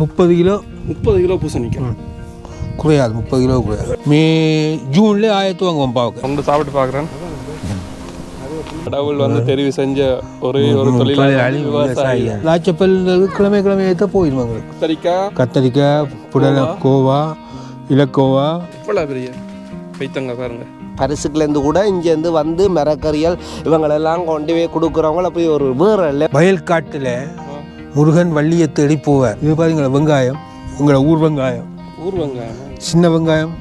முப்பது கிலோ? முப்பது கிலோ பூசணிக்காய். குறையாது முப்பது கிலோ குறையாது. மே ஜூன்லேயே ஆயிரத்து வாங்குவோம் பாவுக்கு. வந்து சாப்பிட்டு பார்க்குறேன். கடவுள் வந்து தெரிவு செஞ்ச ஒரே ஒரு தொழிலாளி விவசாயி லாச்சப்பல் கிழமை கிழமை ஏற்ற போயிடும் எங்களுக்கு கத்தரிக்காய். கத்தரிக்காய் புடலக்கோவா இலக்கோவா. இவ்வளோ பெரிய பைத்தங்க பாருங்க. பரிசுக்குலேருந்து கூட இங்கேருந்து வந்து மரக்கறிகள் இவங்களெல்லாம் கொண்டு போய் கொடுக்குறவங்கள போய் ஒரு வேற இல்லை வயல் காட்டில் முருகன் வள்ளியை தேடி போவார். இது பாருங்களா வெங்காயம். உங்களை ஊர் வெங்காயம். ஊர் வெங்காயம். சின்ன வெங்காயம்.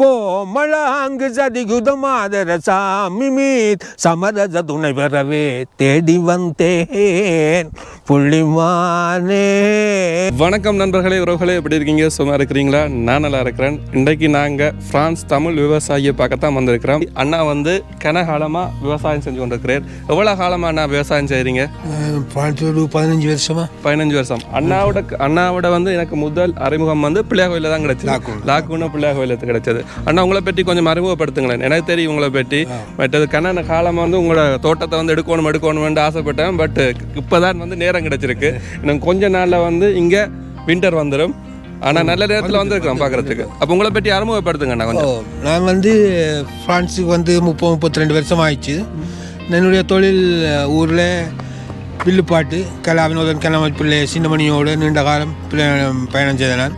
கோமளாங்கு சதிகுதமாதர சாமி மீத் சமரச துணை பெறவே தேடி வந்தேன். புள்ளிமானே. வணக்கம் நண்பர்களே உறவுகளே எப்படி இருக்கீங்க? சும்மா இருக்கிறீங்களா? நான் நல்லா இருக்கிறேன். இன்றைக்கு நாங்கள் பிரான்ஸ் தமிழ் விவசாயியை பார்க்கத்தான் வந்திருக்கிறோம். அண்ணா வந்து கனகாலமாக விவசாயம் செஞ்சு கொண்டிருக்கிறேன் எவ்வளோ காலமாக அண்ணா விவசாயம் செய்கிறீங்க பதினஞ்சு வருஷமா. பதினஞ்சு வருஷம். அண்ணாவோட அண்ணாவோட வந்து எனக்கு முதல் அறிமுகம் வந்து பிள்ளையா கோயிலில் தான் கிடைச்சது. லாக்குன்னு பிள்ளையா கோயிலுக்கு கிடைச்சது. அண்ணா உங்களை பற்றி கொஞ்சம் அறிமுகப்படுத்துங்களேன். எனக்கு தெரியும் உங்களை பற்றி. மற்றது கண்ணன காலமாக வந்து உங்களோட தோட்டத்தை வந்து எடுக்கணும் எடுக்கணும்னு ஆசைப்பட்டேன். பட் இப்போ தான் வந்து நேரம் கிடைச்சிருக்கு. இன்னும் கொஞ்ச நாளில் வந்து இங்கே வின்டர் வந்துடும் ஆனால் நல்ல நேரத்தில் வந்திருக்கிறோம் பார்க்குறதுக்கு அப்போ உங்களை பற்றி அறிமுகப்படுத்துங்க அண்ணா ஓ கொஞ்சம் நான் வந்து ஃப்ரான்ஸுக்கு வந்து முப்பது முப்பத்தி ரெண்டு வருஷம் ஆயிடுச்சு. என்னுடைய தொழில் ஊரில் வில்லுப்பாட்டு கலா வினோதன் கலாமல் பிள்ளை சின்னமணியோடு நீண்ட காலம் பயணம் செய்த நான்.